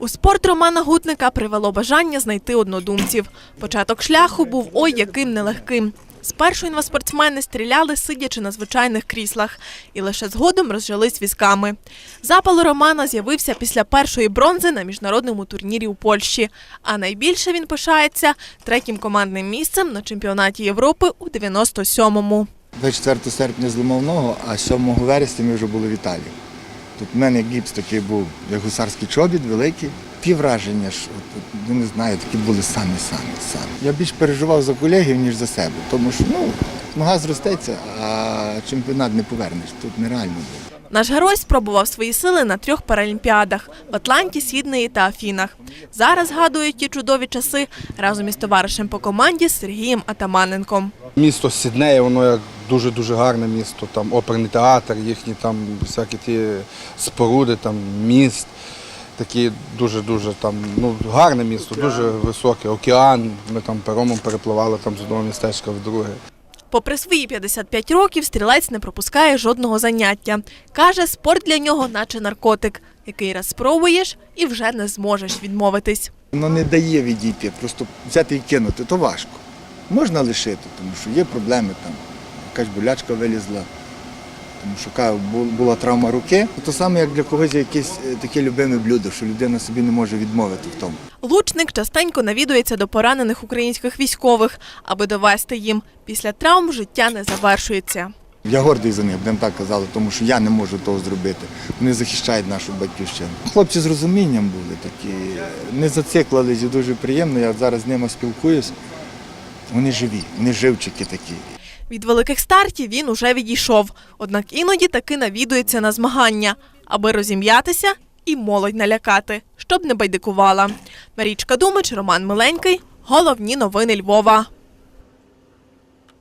У спорт Романа Гутника привело бажання знайти однодумців. Початок шляху був ой яким нелегким. Спершу інваспортсмени стріляли, сидячи на звичайних кріслах, і лише згодом розжились візками. Запал Романа з'явився після першої бронзи на міжнародному турнірі у Польщі. А найбільше він пишається третім командним місцем на чемпіонаті Європи у 97-му. 24 серпня зламав ногу, а 7 вересня ми вже були в Італії. Тут в мене гіпс такий був, як гусарський чобіт, великий. Ті враження, що от, ну, не знаю, такі були самі, самі, самі. Я більш переживав за колегів, ніж за себе, тому що ну, нога зростеться, а чемпіонат не повернеш. Тут нереально було. Наш герой спробував свої сили на трьох паралімпіадах в Атланті, Сіднеї та Афінах. Зараз згадують ті чудові часи разом із товаришем по команді Сергієм Атаманенком. Місто Сіднея, воно як дуже-дуже гарне місто, там оперний театр, їхні там всякі ті споруди, там міст. Такі дуже-дуже там, ну, гарне місто, дуже високе. Океан. Ми там паромом перепливали там з одного містечка в друге. Попри свої 55 років, стрілець не пропускає жодного заняття. Каже, спорт для нього наче наркотик, який раз спробуєш і вже не зможеш відмовитись. Воно не дає відійти, просто взяти і кинути, то важко. Можна лишити, тому що є проблеми там. Якась болячка вилізла, тому що кажу, була травма руки. То саме, як для когось якесь е, таке любиме блюдо, що людина собі не може відмовити в тому. Лучник частенько навідується до поранених українських військових, аби довести їм. Після травм життя не завершується. Я гордий за них, будемо так казали, тому що я не можу того зробити. Вони захищають нашу батьківщину. Хлопці з розумінням були такі, не зациклились і дуже приємно. Я зараз з ними спілкуюсь. Вони живі, вони живчики такі. Від великих стартів він уже відійшов, однак іноді таки навідується на змагання, аби розім'ятися і молодь налякати, щоб не байдикувала. Марічка Думич, Роман Миленький. Головні новини Львова.